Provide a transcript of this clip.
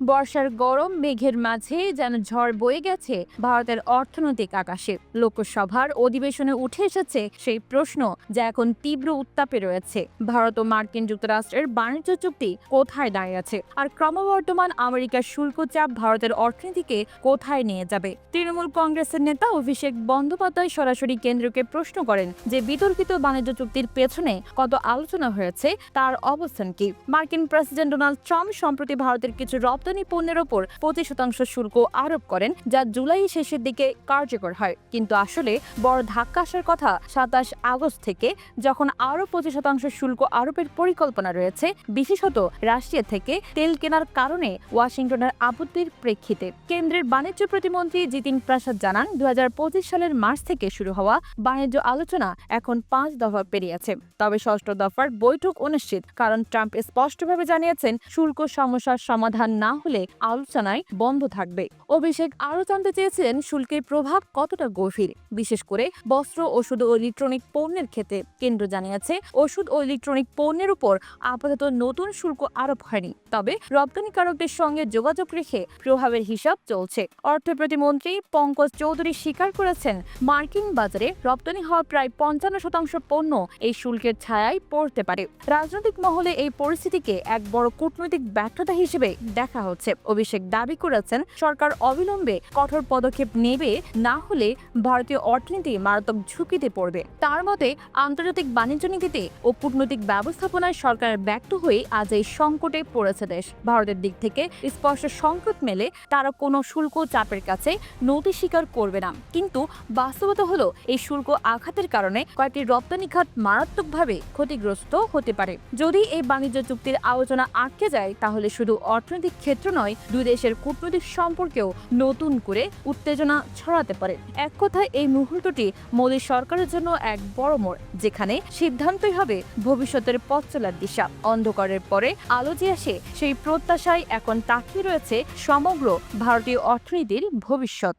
বর্ষার গরম, মেঘের মাঝে যেন ঝড় বয়ে গেছে ভারতের অর্থনৈতিক আকাশে। লোকসভার অধিবেশনে উঠে এসেছে সেই প্রশ্ন, যা এখন তীব্র উত্তাপে রয়েছে। ভারত ও মার্কিন যুক্তরাষ্ট্রের বাণিজ্য চুক্তি কোথায় দাঁড়িয়ে আছে? আর ক্রমবর্ধমান আমেরিকার শুল্ক চাপ ভারতের অর্থনীতিকে কোথায় নিয়ে যাবে? তৃণমূল কংগ্রেসের নেতা অভিষেক বন্দ্যোপাধ্যায় সরাসরি কেন্দ্রকে প্রশ্ন করেন যে, বিতর্কিত বাণিজ্য চুক্তির পেছনে কত আলোচনা হয়েছে, তার অবস্থান কি? মার্কিন প্রেসিডেন্ট ডোনাল্ড ট্রাম্প, সম্প্রতি ভারতের কিছু রপ্তানি পণ্যের ওপর পঁচিশ শতাংশ শুল্ক আরোপ করেন, যা জুলাই শেষের দিকে কার্যকর হয়। কিন্তু আসলে বড় ধাক্কা আসার কথা সাতাশ আগস্ট থেকে যখন আরও পঁচিশ শতাংশ শুল্ক আরোপের পরিকল্পনা রয়েছে, বিশেষত রাশিয়া থেকে তেল কেনার কারণে ওয়াশিংটনের আপত্তির প্রেক্ষিতে। কেন্দ্রের বাণিজ্য প্রতিমন্ত্রী জিতিন প্রসাদ জানান দুই হাজার পঁচিশ সালের মার্চ থেকে শুরু হওয়া বাণিজ্য আলোচনা এখন পাঁচ দফা পেরিয়েছে তবে ষষ্ঠ দফার বৈঠক অনিশ্চিত কারণ ট্রাম্প স্পষ্টভাবে জানিয়েছেন, শুল্ক সমস্যার সমাধান না হলে আলোচনায় বন্ধ থাকবে। অভিষেক আরও জানতে চেয়েছেন শুল্কের প্রভাব কতটা গভীর। বিশেষ করে বস্ত্র, ওষুধ ও ইলেকট্রনিক পণ্যের ক্ষেত্রে কেন্দ্র জানিয়েছে, ওষুধ ও ইলেকট্রনিক পণ্যের উপর আপাতত নতুন শুল্ক আরোপ হয়নি। তবে রপ্তানিকারকদের সঙ্গে যোগাযোগ রেখে প্রভাবের হিসাব চলছে। অর্থ প্রতিমন্ত্রী পঙ্কজ চৌধুরী স্বীকার করেছেন, মার্কিন বাজারে রপ্তানি হওয়া প্রায় পঞ্চান্ন শতাংশ পণ্য এই শুল্কের ছায়ায় পড়তে পারে। রাজনৈতিক মহলে এই পরিস্থিতিকে এক বড় কূটনৈতিক ব্যর্থতা হিসেবে দেখা হচ্ছে অভিষেক দাবি করেছেন, সরকার অবিলম্বে কঠোর পদক্ষেপ নেবে, না হলে ভারতীয় অর্থনীতি মারাত্মক ঝুঁকিতে পড়বে। তার মতে, আন্তর্জাতিক বাণিজ্য নীতিতে ও কূটনৈতিক ব্যবস্থাপনায় সরকার ব্যর্থ হয়ে আজ এই সংকটে পড়েছে দেশ। ভারতের দিক থেকে স্পষ্ট সংকেত মেলে, তারা কোনো শুল্ক চাপের কাছে নতি স্বীকার করবে না। কিন্তু বাস্তবতা হলো, এই শুল্ক আঘাতের কারণে কয়েকটি রপ্তানি খাত মারাত্মকভাবে ক্ষতিগ্রস্ত হতে পারে। যদি এই বাণিজ্য চুক্তির আলোচনা আটকে যায়, তাহলে শুধু অর্থনৈতিক ক্ষেত্র নয়, দুই দেশের কূটনৈতিক সম্পর্কেও নতুন করে উত্তেজনা ছড়াতে পারে। এক কথায়, এই মুহূর্তটি মোদী সরকারের জন্য এক বড় মোড়, যেখানে সিদ্ধান্তই হবে ভবিষ্যতের পথ চলার দিশা। অন্ধকারের পরে আলো যে আসে, সেই প্রত্যাশায় এখন তাকিয়ে রয়েছে সমগ্র ভারতীয় অর্থনীতির ভবিষ্যৎ।